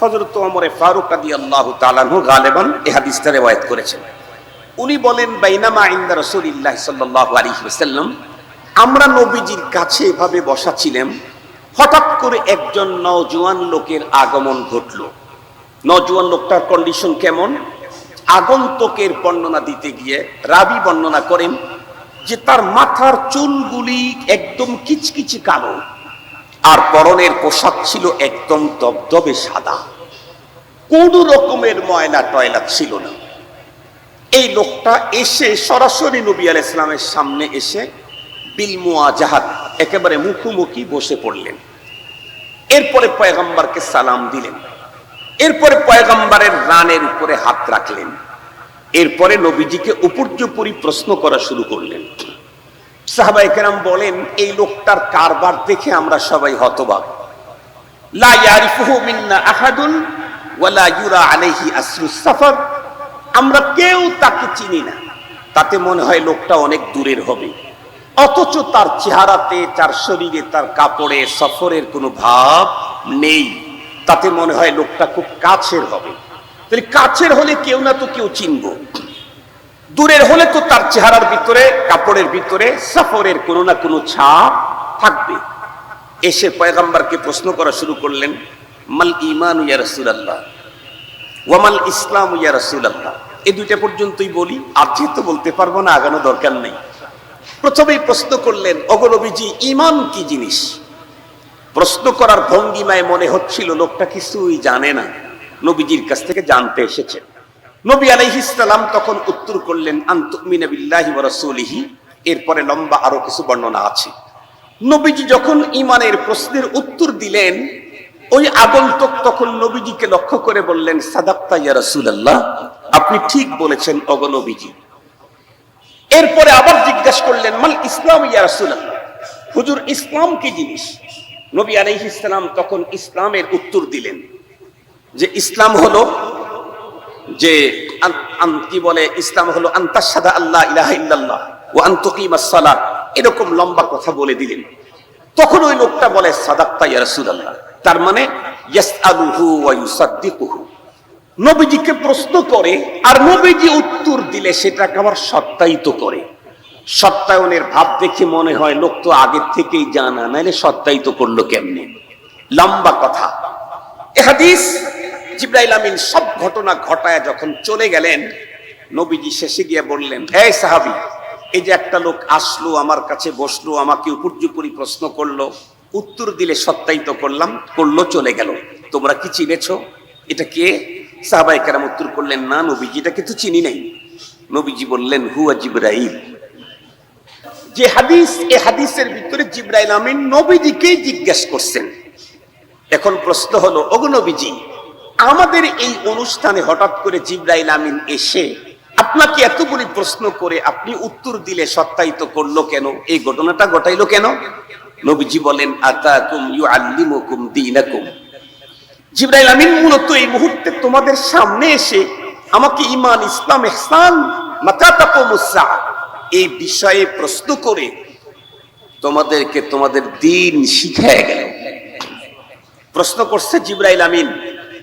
হজরত ওমরে ফারুক আদি আল্লাহ তালানহু এ হাদিসটা রেওয়ায়ত করেছেন। উনি বলেন, বাইনামা রসুলিল্লাহ সাল্লাহ আলী ওসাল্লাম আমরা নবীজির কাছে এভাবে বসা হঠাৎ করে একজন নওজোয়ান লোকের আগমন ঘটল। নওজোয়ান লোকটার কন্ডিশন কেমন? আগন্তকের বর্ণনা দিতে গিয়ে রাবি বর্ণনা করেন যে তার মাথার চুলগুলি একদম কিচকিচি কালো। আর পরনের পোশাক ছিল একদম দবদবে সাদা। কোন রকমের ময়লা টয়লা ছিল না। এই লোকটা এসে সরাসরি নবী আল ইসলামের সামনে এসে বিলমুয়া জাহাদ একেবারে মুখোমুখি বসে পড়লেন। এরপরে পয়গম্বরকে সালাম দিলেন। এরপরে পয়গম্বরের রানের উপরে হাত রাখলেন। এরপরে নবীজিকে উপর্যুপরি প্রশ্ন করা শুরু করলেন। সাহাবাই কেরাম বলেন, এই লোকটার কারবার দেখে আমরা সবাই হতবাক। আমরা কেউ তাকে চিনি না। তাতে মনে হয় লোকটা অনেক দূরের হবে। অথচ তার চেহারাতে, তার শরীরে, তার কাপড়ে সফরের কোনো ভাব নেই। তাতে মনে হয় লোকটা খুব কাছের হবে। তাহলে কাছের হলে কেউ না তো কেউ চিনব। দূরের হলে তো তার চেহারার ভিতরে, কাপড়ের ভিতরে সফরের কোনো না কোনো ছাপ থাকবে। এসে পয়গাম্বারকে প্রশ্ন করা শুরু করলেন, মাল ইমান ইয়া রাসূলুল্লাহ? ওয়ামাল ইসলাম ইয়া রাসূলুল্লাহ? এই দুইটা পর্যন্তই বলি, আর যেহেতু বলতে পারব না, আগানো দরকার নেই। প্রথমেই প্রশ্ন করলেন অগনবীজি ইমান কি জিনিস? প্রশ্ন করার ভঙ্গিমায় মনে হচ্ছিল, লোকটা কিছুই জানে না। নবীজির কাছ থেকে জানতে এসেছে। নবী আলাইহিসসালাম তখন উত্তর করলেন আন্তুমিনা বিল্লাহি ওয়া রাসূলিহি এরপরে লম্বা আরও কিছু বর্ণনা আছে। নবীজি যখন ইমানের প্রশ্নের উত্তর দিলেন, ওই আগন্তুক তখন নবীজিকে লক্ষ্য করে বললেন, সাদাক্তা ইয়া রাসূলুল্লাহ আপনি ঠিক বলেছেন অগনবীজি এরপরে আবার জিজ্ঞাসা করলেন, মাল ইসলাম ইয়া রাসূলুল্লাহ হুজুর, ইসলাম কি জিনিস? নবী আলাইহিস সালাম তখন ইসলামের উত্তর দিলেন যে, ইসলাম হলো যে কি বলে, ইসলাম হলো আন্তাসাদা আল্লাহ ইলাহা ইল্লাল্লাহ ও আন্তুকিমাস সালাত এরকম লম্বা কথা বলে দিলেন। তখন ওই লোকটা বলে, সাদাক্তা ইয়া রাসূলুল্লাহ। তার মানে নবীজিকে প্রশ্ন করে, আর নবীজি উত্তর দিলে সেটাকে আবার সত্যায়িত করে। সত্যায়নের ভাব দেখে মনে হয়, লোক তো আগের থেকেই জানা, নাইলে সত্যায়িত করল কেমনে? লম্বা কথা। এ হাদিস জিব্রাইল আমিন সব ঘটনা ঘটায় যখন চলে গেলেন, নবীজি শেষে গিয়ে বললেন, এই সাহাবি, এই যে একটা লোক আসলো আমার কাছে বসল, আমাকে উপর্যুপরি প্রশ্ন করল, উত্তর দিলে সত্যায়িত করলাম, করল, চলে গেল। তোমরা কি চিনেছো? এটা কে? সাহাবাই কেরাম উত্তর করলেন, না নবীজি এটাকে তো চিনি নাই। নবীজি বললেন, হুয়া জিব্রাইল। যে হাদিস, এ হাদিসের ভিতরে জিব্রাইল আমিন নবীজিকেই জিজ্ঞেস করছেন। এখন প্রশ্ন হলো অগনবীজি আমাদের এই অনুষ্ঠানে হঠাৎ করে জিব্রাইল আমিন এসে আপনাকে এতগুলি প্রশ্ন করে আপনি উত্তর দিলে সত্যায়িত করল কেন? এই ঘটনাটা ঘটাইলো কেন? নবীজি বলেন, আতাকুম দীনাকুম। জিব্রাইল আমিন মূলত এই মুহূর্তে তোমাদের সামনে এসে আমাকে ইমান ইসলাম মাতাতাকুমুসসা এই বিষয়ে প্রশ্ন করে তোমাদেরকে তোমাদের দিন শিখায় গেল। প্রশ্ন করছে জিব্রাইল আমিন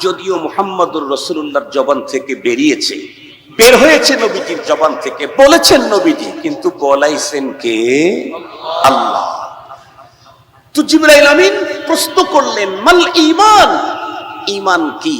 যদিও মুহাম্মদুর রসুল্লাহর জবান থেকে বেরিয়েছে, বের হয়েছে নবীজির জবান থেকে, বলেছেন নবীজি, কিন্তু বলাইছেন কে? আল্লাহ। তো জিবরাইল আমিন প্রশ্ন করলেন, মাল ঈমান? ঈমান কি?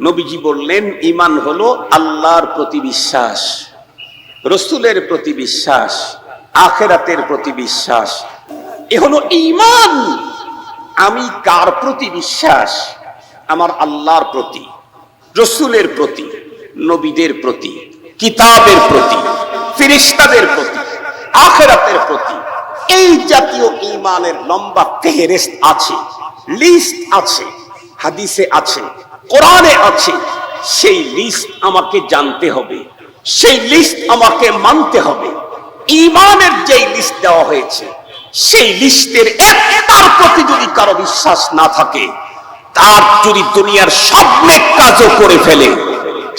নবীজি বললেন, ঈমান হলো আল্লাহর প্রতি বিশ্বাস, রসুলের প্রতি বিশ্বাস, আখেরাতের প্রতি বিশ্বাস। এ হলো ঈমান। আমি কার প্রতি বিশ্বাস? আমার আল্লাহর প্রতি, রসুলের প্রতি, নবীদের প্রতি, কিতাবের প্রতি ফিরিস্তাদের প্রতি, আখেরাতের প্রতি, এই জাতীয় ইমানের লম্বা ফেহেরেস্ত আছে লিস্ট আছে, হাদিসে আছে, কোরআনে আছে, সেই লিস্ট আমাকে জানতে হবে, সেই লিস্ট আমাকে মানতে হবে। ইমানের যেই লিস্ট দেওয়া হয়েছে, সেই লিস্টের একটার প্রতি যদি কারও বিশ্বাস না থাকে তার যদি দুনিয়ার সব নেক কাজও করে ফেলে,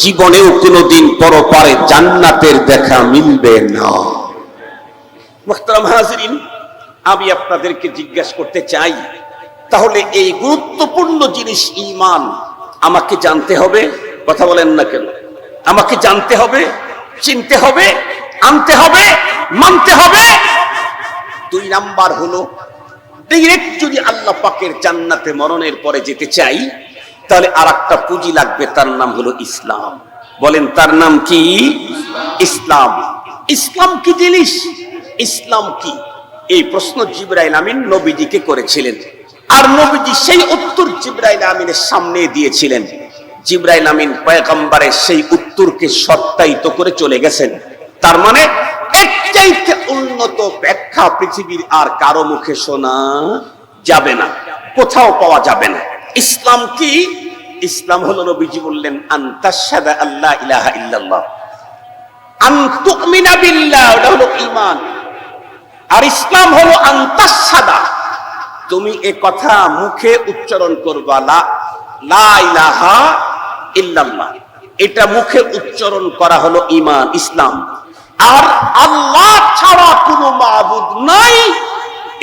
জীবনেও কোনোদিন পরপারে জান্নাতের দেখা মিলবে না। আমি আপনাদেরকে জিজ্ঞাসা করতে চাই, তাহলে এই গুরুত্বপূর্ণ জিনিস ইমান আমাকে জানতে হবে? কথা বলেন না কেন? আমাকে জানতে হবে, চিনতে হবে, আনতে হবে, মানতে হবে। দুই নাম্বার হলো ডিরেক্ট যদি আল্লাহ পাকের জান্নাতে মরণের পরে যেতে চাই, তাহলে আর একটা পুঁজি লাগবে, তার নাম হলো ইসলাম। বলেন, তার নাম কি? ইসলাম। ইসলাম কি জিনিস? ইসলাম কি? এই প্রশ্ন জিব্রাইল আমিন নবীজিকে করেছিলেন। আর নবীজি সেই উত্তর জিব্রাইল আমিনের সামনে দিয়েছিলেন। জিব্রাইল আমিন পয়গম্বরের সেই উত্তরকে সত্যায়িত করে চলে গেছেন। তার মানে এর চাইতে উন্নত ব্যাখ্যা পৃথিবীর আর কারও মুখে শোনা যাবে না, কোথাও পাওয়া যাবে না। ইসলাম কি? ইসলাম হলো নবীজি বললেন আন্তাশাদা আল্লাহ ইলাহা ইল্লাল্লাহ। আন তুমিনা বিল্লাহ, ওটা হলো ঈমান। আর ইসলাম হলো আন্তাশাদা তুমি এ কথা মুখে উচ্চারণ করবা, লা লা ইলাহা ইল্লাল্লাহ। এটা মুখে উচ্চারণ করা হলো ঈমান, ইসলাম। আর আল্লাহ ছাড়া কোনো মাবুদ নাই।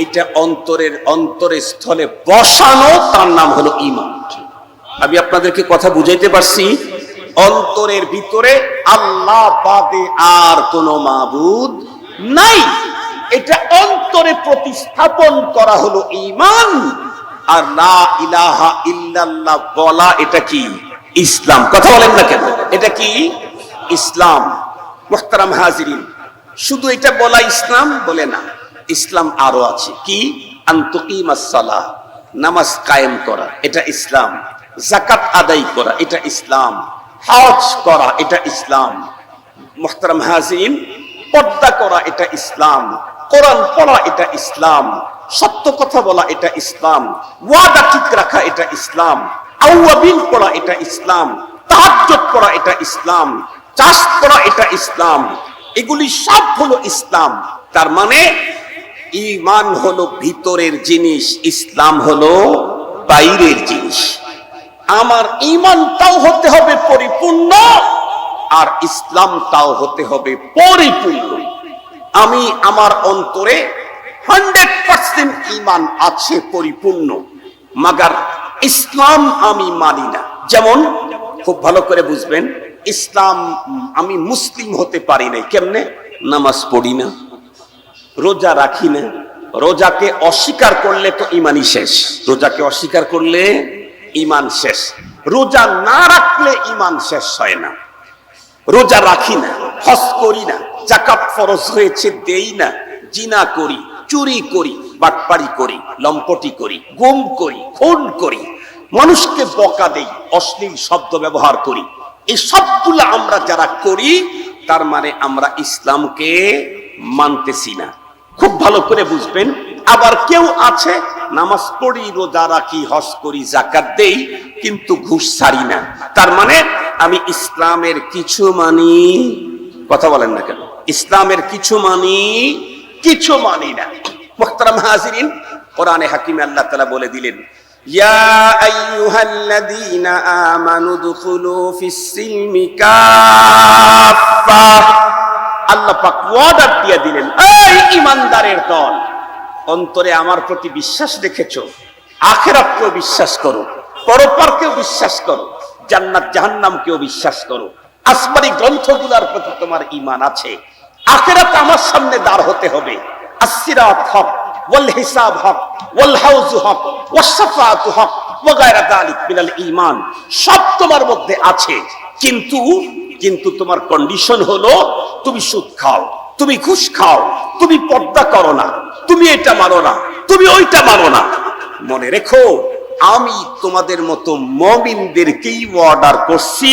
এটা অন্তরের অন্তরের স্থলে বসানো, তার নাম হলো ইমান আমি আপনাদেরকে কথা বুঝাইতে পারছি, অন্তরের ভিতরে আল্লাহ বাদে আর কোনো মাবুদ নাই। এটা অন্তরে প্রতিস্থাপন করা হলো ইমান আর লা ইলাহা ইল্লাল্লাহ বলা এটা কি? ইসলাম। কথা বলেন না কেন? এটা কি? ইসলাম। মোহতারাম হাজিরিন। শুধু এটা বলা ইসলাম বলে না, ইসলাম আরও আছে। কি? আন্তকিমাসালা নামাজ কায়েম করা, এটা ইসলাম। জাকাত আদায় করা, এটা ইসলাম। হজ করা, এটা ইসলাম। মোহতারাম পর্দা করা, এটা ইসলাম। কোরআন পড়া, এটা ইসলাম। সত্য কথা বলা, এটা ইসলাম। ওয়াদা ঠিক রাখা, এটা ইসলাম। আউয়াবিন পড়া, এটা ইসলাম। তাহাজ্জুদ পড়া, এটা ইসলাম। চাষ করা এটা ইসলাম। এগুলি সব হলো ইসলাম। তার মানে ইমান হলো ভিতরের জিনিস, ইসলাম হলো বাইরের জিনিস। আমার ইমানটাও হতে হবে পরিপূর্ণ, আর ইসলামটাও হতে হবে পরিপূর্ণ। আমি আমার অন্তরে হান্ড্রেড পার্সেন্ট ইমান আছে পরিপূর্ণ, মাগার ইসলাম আমি মানি না। যেমন, খুব ভালো করে বুঝবেন ইসলাম, আমি মুসলিম হতে পারি না কেমনে? নামাজ পড়ি না, রোজা রাখি না। রোজাকে অস্বীকার করলে তো ইমানই শেষ। রোজাকে অস্বীকার করলে ইমান শেষ। রোজা না রাখলে ইমান শেষ হয় না। রোজা রাখি না হস করি না, জাকাত ফরজ হয়েছে দেই না। জিনা করি, চুরি করি বাটপাড়ি করি, লম্পটি করি, গুম করি, খুন করি। মানুষকে বকা দেই, অশ্লীল শব্দ ব্যবহার করি। এই সবগুলো আমরা যারা করি, তার মানে আমরা ইসলামকে মানতেছি না। খুব ভালো করে বুঝবেন। আবার কেউ আছে, নামাজ পড়ি, রোজা রাখি, হজ করি জাকাত দেই, কিন্তু ঘুষ ছাড়ি না। তার মানে আমি ইসলামের কিছু মানি, কথা বলেন না কেন? ইসলামের কিছু মানি কিছু মানি না। মোহতারাম হাজিরিন, কোরআনে হাকিমে আল্লাহ তালা বলে দিলেন ইয়া আইয়ুহাল্লাযীনা আমানু দুখুলু ফিস-সিলমি কাফফা আল্লাহ পাক দিয়ে দিলেন, এই ইমানদারের দল, অন্তরে আমার প্রতি বিশ্বাস রেখেছো, আখেরাতকেও বিশ্বাস করো পরপরকেও বিশ্বাস করো, জান্নাত, জাহান্নামকেও বিশ্বাস করো। আসমানি গ্রন্থগুলোর প্রতি তোমার ইমান আছে, আখেরাত আমার সামনে দাঁড় হতে হবে। আসিরাত হক, ওয়াল হিসাব হক ওয়াল হাউজ হক ওয়াসফাত হক ওয়াগায়রা যালিক মিনাল সব তোমার মধ্যে আছে, কিন্তু কিন্তু তোমার কন্ডিশন হলো, তুমি সুদ খাও, তুমি ঘুষ খাও, তুমি পর্দা করো না, তুমি এটা মানো না, তুমি ওইটা মানো না। মনে রেখো, আমি তোমাদের মতো মমিনদেরকেই অর্ডার করছি,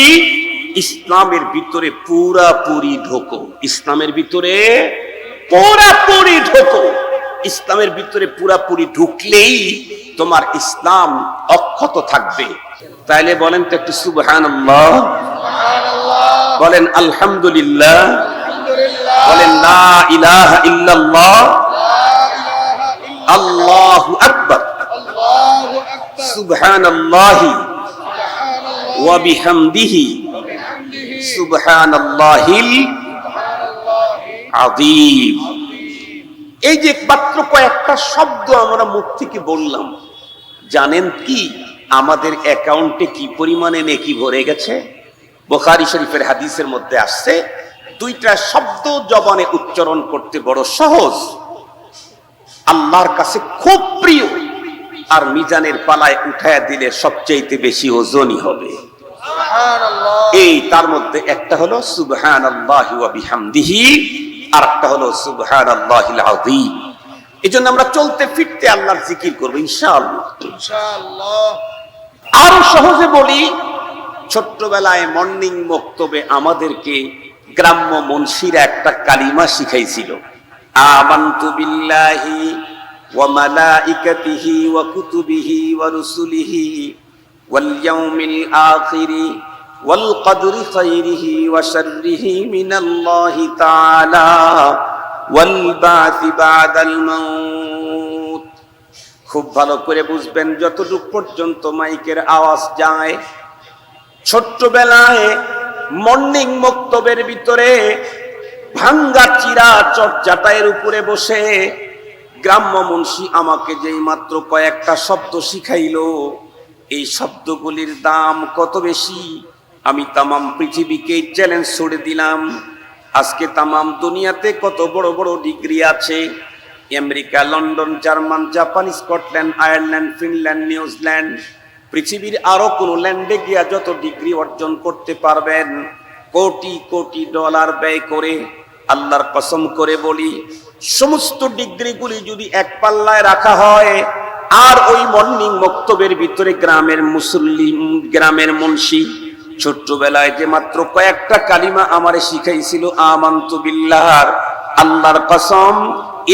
ইসলামের ভিতরে পুরাপুরি ঢোকো। ইসলামের ভিতরে পুরাপুরি ঢোকো। ইসলামের ভিতরে পুরাপুরি ঢুকলেই তোমার ইসলাম অক্ষত থাকবে। তাইলে বলেন তো একটু সুবহান বলেন আলহামদুলিল্লাহ। বলেন লা ইলাহা ইল্লাল্লাহ। আল্লাহু আকবার। সুবহানাল্লাহি। ওয়া বিহামদিহি। সুবহানাল্লাহিল আযীম। এই যে মাত্র কয়েকটা শব্দ আমরা মুখ থেকে বললাম জানেন কি? আমাদের অ্যাকাউন্টে কি পরিমাণে নেকি ভরে গেছে? বোখারি শরীফের হাদিসের মধ্যে আসছে দুইটা শব্দ জবানে উচ্চারণ করতে বড় সহজ। আল্লাহর কাছে খুব প্রিয় আর মিজানের পালায় উঠায় দিলে সবচাইতে বেশি ওজনই হবে। এই তার মধ্যে একটা হলো সুবহান আল্লাহ ওয়া বিহামদিহি। আর একটা হলো সুবহান আল্লাহিল আযীম। এই জন্য আমরা চলতে ফিরতে আল্লাহর জিকির করব ইনশাআল্লাহ। আরও সহজে বলি ছোট্টবেলায় মর্নিং বক্তব্যে আমাদেরকে গ্রাম্য মুন্সিরা একটা কালিমা শিখাইছিল আমান্তু বিল্লাহি ওয়া মালাইকাতিহি ওয়া কুতুবিহি ওয়া রুসুলিহি ওয়াল ইয়াউমিল আখিরি খাইরিহি ওয়া শাররিহি মিনাল্লাহি তাআলা ওয়াল বাসি বাদাল মাউত। খুব ভালো করে বুঝবেন, যতটুক পর্যন্ত মাইকের আওয়াজ যায়, ছোট্টবেলায় মর্নিং মক্তবের ভিতরে ভাঙ্গা চিরা চটচাটাইয়ের উপরে বসে গ্রাম্য মুন্সি আমাকে যেই মাত্র কয়েকটা শব্দ শিখাইল, এই শব্দগুলির দাম কত বেশি? আমি তামাম পৃথিবীকে চ্যালেঞ্জ ছুড়ে দিলাম। আজকে তামাম দুনিয়াতে কত বড় বড় ডিগ্রি আছে। America, London, German, Japan, Scotland, Ireland, Finland, New Zealand পৃথিবীর আরও কোনো ল্যান্ডে গিয়া যত ডিগ্রি অর্জন করতে পারবেন, কোটি কোটি ডলার ব্যয় করে, আল্লাহর কসম করে বলি, সমস্ত ডিগ্রিগুলি যদি এক পাল্লায় রাখা হয়, আর ওই মর্নিং বক্তব্যের ভিতরে গ্রামের মুসল্লিম গ্রামের মুন্সি ছোট্টবেলায় যে মাত্র কয়েকটা কালিমা আমারে শিখাইছিল, আমান্তু বিল্লাহর আল্লাহর কসম,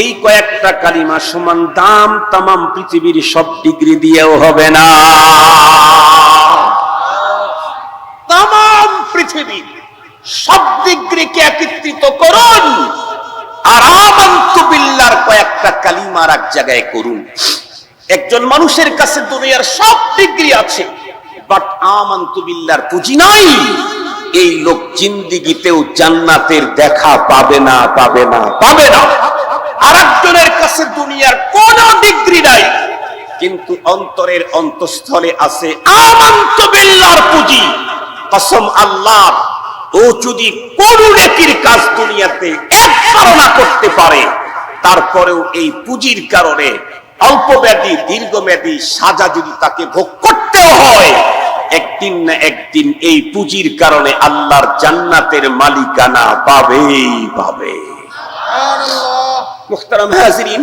এই কয়েকটা কালিমা সমান দাম তামাম পৃথিবীর সব ডিগ্রি দিয়েও হবে না। তামাম পৃথিবীর সব ডিগ্রিকে একত্রিত করুন আর আমান্তু বিল্লাহর কয়েকটা কালিমার এক জায়গায় করুন। একজন মানুষের কাছে দুনিয়ার সব ডিগ্রি আছে। বাট বিল্লাহর পুঁজি নাই। এই লোক জিন্দিগিতেও জান্নাতের দেখা পাবে না পাবে না পাবে না। আরেকজনের কাছে দুনিয়ার কোন ডিগ্রি নাই। কিন্তু অন্তরের অন্তঃস্থলে আছে আমান্ত বিল্লাহর পুঁজি। কসম আল্লাহ, ও যদি কোন নেকির কাজ দুনিয়াতে একবারও না করতে পারে, তারপরেও এই পুঁজির কারণে অল্প ব্যাধি দীর্ঘমেয়াদী সাজা যদি তাকে ভোগ করতেও হয় একদিন না একদিন এই পুঁজির কারণে আল্লাহর জান্নাতের মালিকানা পাবেই পাবে। মুখতারাম হাজিরিন